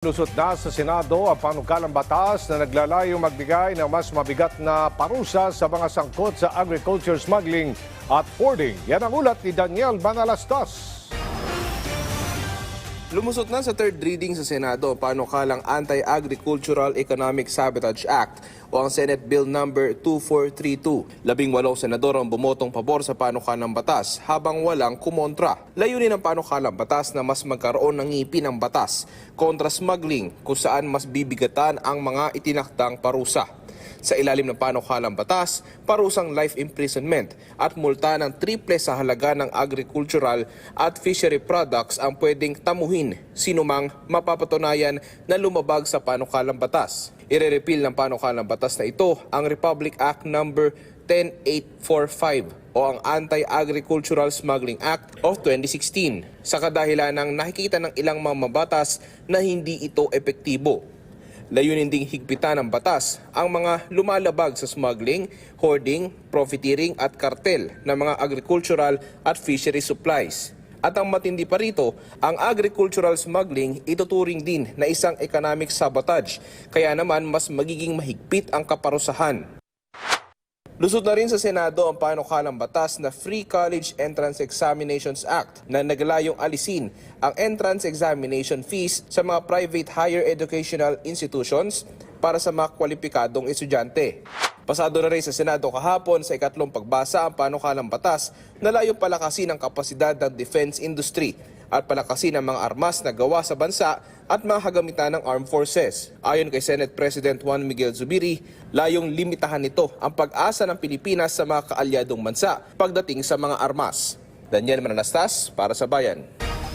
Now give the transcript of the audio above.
Lusot na sa Senado ang panukalang batas na naglalayong magbigay ng mas mabigat na parusa sa mga sangkot sa agriculture smuggling at hoarding. Yan ang ulat ni Daniel Banalastas. Lumusot na sa third reading sa Senado ang panukalang Anti-Agricultural Economic Sabotage Act o ang Senate Bill Number 2432. Labing walong senador ang bumotong pabor sa panukalang batas habang walang kumontra. Layunin ng panukalang batas na mas magkaroon ng ngipin ng batas kontra smuggling kung saan mas bibigatan ang mga itinakdang parusa. Sa ilalim ng panukalang batas, parusang life imprisonment at multa ng triple sa halaga ng agricultural at fishery products ang pwedeng tamuhin sinumang mapapatunayan na lumabag sa panukalang batas. Ire-repeal ng panukalang batas na ito ang Republic Act number 10845 o ang Anti-Agricultural Smuggling Act of 2016 sa kadahilan ng nakikita ng ilang mamabatas na hindi ito epektibo. Layunin ding higpitan ng batas ang mga lumalabag sa smuggling, hoarding, profiteering at kartel ng mga agricultural at fishery supplies. At ang matindi pa rito, ang agricultural smuggling ituturing din na isang economic sabotage, kaya naman mas magiging mahigpit ang kaparusahan. Lusot na rin sa Senado ang panukalang batas na Free College Entrance Examinations Act na naglayong alisin ang entrance examination fees sa mga private higher educational institutions para sa mga kwalipikadong estudyante. Pasado na rin sa Senado kahapon sa ikatlong pagbasa ang panukalang batas na layong palakasin ang kapasidad ng defense industry at palakasin ang mga armas na gawa sa bansa at mga kagamitan ng armed forces. Ayon kay Senate President Juan Miguel Zubiri, layong limitahan nito ang pag-asa ng Pilipinas sa mga kaalyadong bansa pagdating sa mga armas. Daniel Mananastas para sa Bayan.